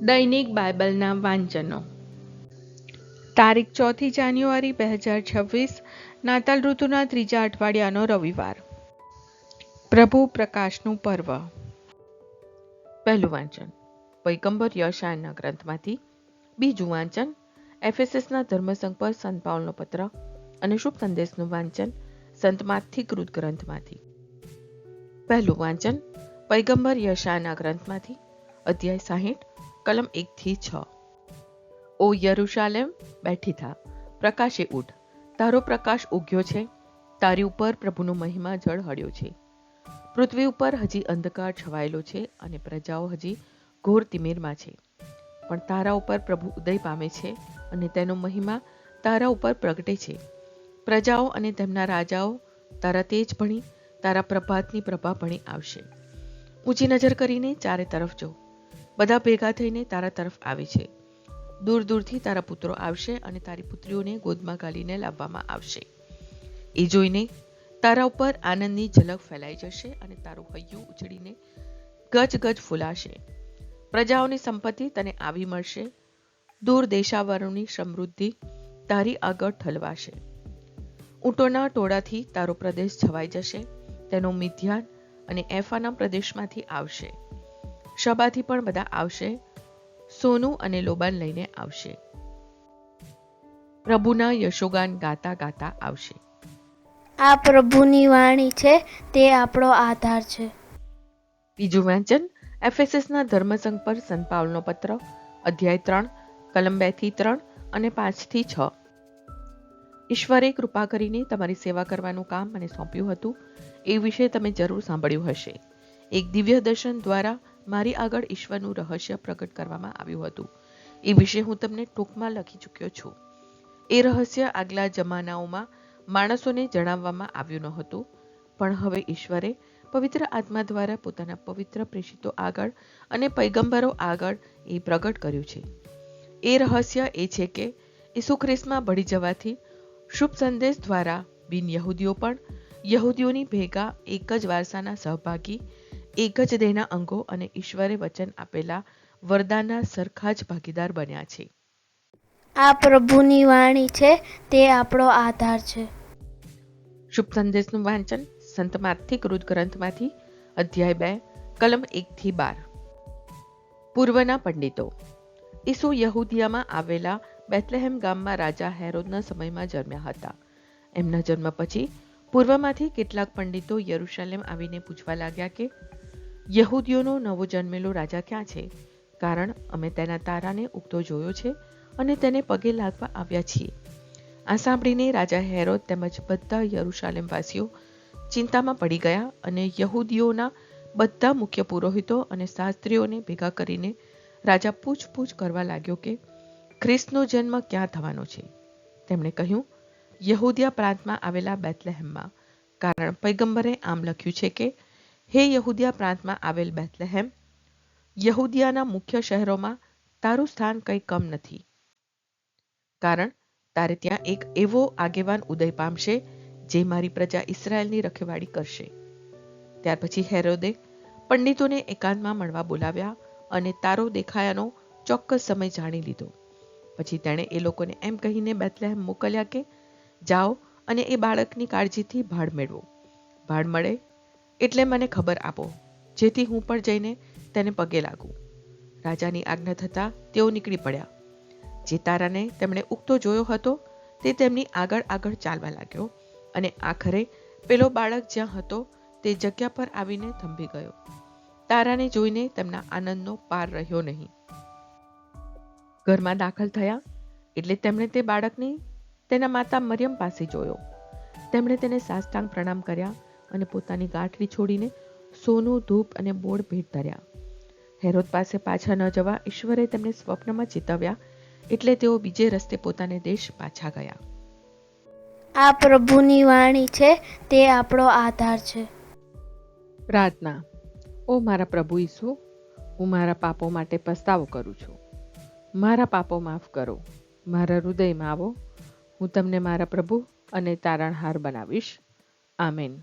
દૈનિક બાઇબલના વાંચનો. તારીખ ચોથી જાન્યુઆરી બે હજાર છવ્વીસ, નાતાલ ઋતુના ત્રીજા અઠવાડિયાનો રવિવાર. પ્રભુ પ્રકાશનું પર્વ. પહેલું વાંચન, પૈગંબર યશાયના ગ્રંથમાંથી. બીજું વાંચન એફએસએસના ધર્મસંઘ પર સંત પાઉલનો પત્ર અને શુભ સંદેશનું વાંચન, સંત માથિક કૃત ગ્રંથમાંથી. પહેલું વાંચન, પૈગંબર યશાના ગ્રંથમાંથી. અધ્યાય સાહીઠ, કલમ એકથી છ. ઓ યરુશાલેમ, બેઠી થા. પ્રકાશે ઉઠ. તારો પ્રકાશ ઉગ્યો છે. તારી ઉપર પ્રભુનો મહિમા જળ હળ્યો છે. પૃથ્વી ઉપર હજી અંધકાર છવાયેલો છે અને પ્રજાઓ હજી ઘોર તિમિરમાં છે. પણ તારા ઉપર પ્રભુ ઉદય પામે છે અને તેનો મહિમા તારા ઉપર પ્રગટે છે. પ્રજાઓ અને તેમના રાજાઓ તારા તેજ ભણી, તારા પ્રભાતની પ્રભા ભણી આવશે. ઊંચી નજર કરીને ચારે તરફ જો. બધા ભેગા થઈને તારા તરફ આવે છે. દૂર દૂરથી તારા પુત્રો આવશે અને તારી પુત્રીઓને ગોદમાં ગાલીને લાવવામાં આવશે. એ જોઈને તારા ઉપર આનંદની ઝલક ફેલાઈ જશે અને તારું હૈયું ઉછળીને ગજ ગજ ફૂલાશે. પ્રજાઓની સંપત્તિ તને આવી મળશે. દૂર દેશાવરોની સમૃદ્ધિ તારી આગળ ઠલવાશે. ઊંટોના ટોળાથી તારો પ્રદેશ છવાઈ જશે, તેનો મિધ્યાન અને એફાના પ્રદેશમાંથી આવશે. શબાથી પણ બધા આવશે. સોનું અને લોબાન લઈને આવશે. પ્રભુના યશોગાન ગાતા ગાતા આવશે. આ પ્રભુની વાણી છે તે આપણો આધાર છે. બીજું વાંચન એફએસએસના ધર્મસંઘ પર સંત પત્ર અધ્યાય ત્રણ કલમ બેથી ત્રણ અને પાંચથી છ. ઈશ્વરે કૃપા કરીને તમારી સેવા કરવાનું કામ મને સોંપ્યું હતું. એ વિશે તમે જરૂર સાંભળ્યું હશે. એક દિવ્ય દર્શન દ્વારા મારી આગળ ઈશ્વરનું રહસ્ય પ્રગટ કરવામાં આવ્યું હતું. એ વિશે હું તમને ટૂંકમાં લખી ચૂક્યો છું. એ રહસ્ય આગલા જમાનાઓમાં માણસોને જણાવવામાં આવ્યું ન હતું, પણ હવે ઈશ્વરે પવિત્ર આત્મા દ્વારા પોતાના પવિત્ર પ્રેષિતો આગળ અને પૈગંબરો આગળ એ પ્રગટ કર્યું છે. એ રહસ્ય એ છે કે ઈસુ ખ્રિસ્તમાં ભળી જવાથી શુભ સંદેશ દ્વારા બિન યહૂદીઓ પણ યહૂદીઓની ભેગા એક જ વારસાના સહભાગી એક જ દેહના અંગો અને ઈશ્વરે વચન આપેલા વરદાનના સરખા જ ભાગીદાર બન્યા છે. આ પ્રભુની વાણી છે તે આપણો આધાર છે. શુભ સંદેશનું વાંચન સંત માર્થિક કૃત ગ્રંથમાંથી અધ્યાય બે કલમ એકથી બાર. પૂર્વના પંડિતો ઈસુ યહૂદિયામાં આવેલા બેથલેહેમ ગામમાં રાજા હેરોદના સમયમાં જન્મ્યા હતા. એમના જન્મ પછી પૂર્વમાંથી કેટલાક પંડિતો યરુશલેમ આવીને પૂછવા લાગ્યા કે યહૂદીઓનો નવો જન્મેલો રાજા ક્યાં છે? કારણ અમે તેના તારાને ઉગતો જોયો છે અને તેને પગે લાગવા આવ્યા છીએ. આ સાંભળીને રાજા હેરોદ તેમજ બધા યરુશાલેમવાસીઓ ચિંતામાં પડી ગયા અને યહૂદીઓના બધા મુખ્ય પુરોહિતો અને શાસ્ત્રીઓને ભેગા કરીને રાજા પૂછપૂછ કરવા લાગ્યો કે, ખ્રિસ્તનો જન્મ ક્યાં થવાનો છે? તેમણે કહ્યું, યહૂદિયા પ્રાંતમાં આવેલા બેથલેહેમમાં. કારણ પૈગંબરે આમ લખ્યું છે કે હે યહૂદિયા પ્રાંતમાં આવેલ બેથલેહેમ, યહૂદિયાના મુખ્ય શહેરોમાં તારું સ્થાન કંઈ કમ નથી. કારણ તારે ત્યાં એક એવો આગેવાન ઉદય પામશે, જે મારી પ્રજા ઇસરાયલની રખેવાળી કરશે. ત્યાર પછી હેરોદે પંડિતોને એકાંતમાં મળવા બોલાવ્યા અને તારો દેખાયાનો ચોક્કસ સમય જાણી લીધો. પછી તેણે એ લોકોને એમ કહીને બેથલેહેમ મોકલ્યા કે, જાઓ અને એ બાળકની કાળજીથી ભાડ મેળવો. ભાડ મળે એટલે મને ખબર આપો, જેથી હું પણ જઈને તેને પગે લાગું. રાજાની આજ્ઞા થતાં તેઓ નીકળી પડ્યા. જે તારાને તેમણે ઉગતો જોયો હતો, તે તેમની આગળ આગળ ચાલવા લાગ્યો અને આખરે પેલો બાળક જ્યાં હતો, તે જગ્યા પર આવીને થંભી ગયો. તારાને જોઈને તેમના આનંદનો પાર રહ્યો નહીં. ઘરમાં દાખલ થયા, એટલે તેમણે તે બાળકને તેના માતા મરિયમ પાસે જોયો. તેમણે તેને સાષ્ટાંગ પ્રણામ કર્યા અને પોતાની ગાંઠડી છોડીને સોનું ધૂપ અને બોળ ભેટ ધર્યા. હેરોદ પાસે પાછા ન જવા ઈશ્વરે તેમને સ્વપ્નમાં ચેતવ્યા એટલે તેઓ બીજે રસ્તે પોતાને દેશ પાછા ગયા. આ પ્રભુની વાણી છે તે આપણો આધાર છે. પ્રાર્થના ઓ મારા પ્રભુ ઈસુ હું મારા પાપો માટે પસ્તાવો કરું છું. મારા પાપો માફ કરો. મારા હૃદયમાં આવો. હું તમને મારા પ્રભુ અને તારણહાર બનાવીશ. આમેન.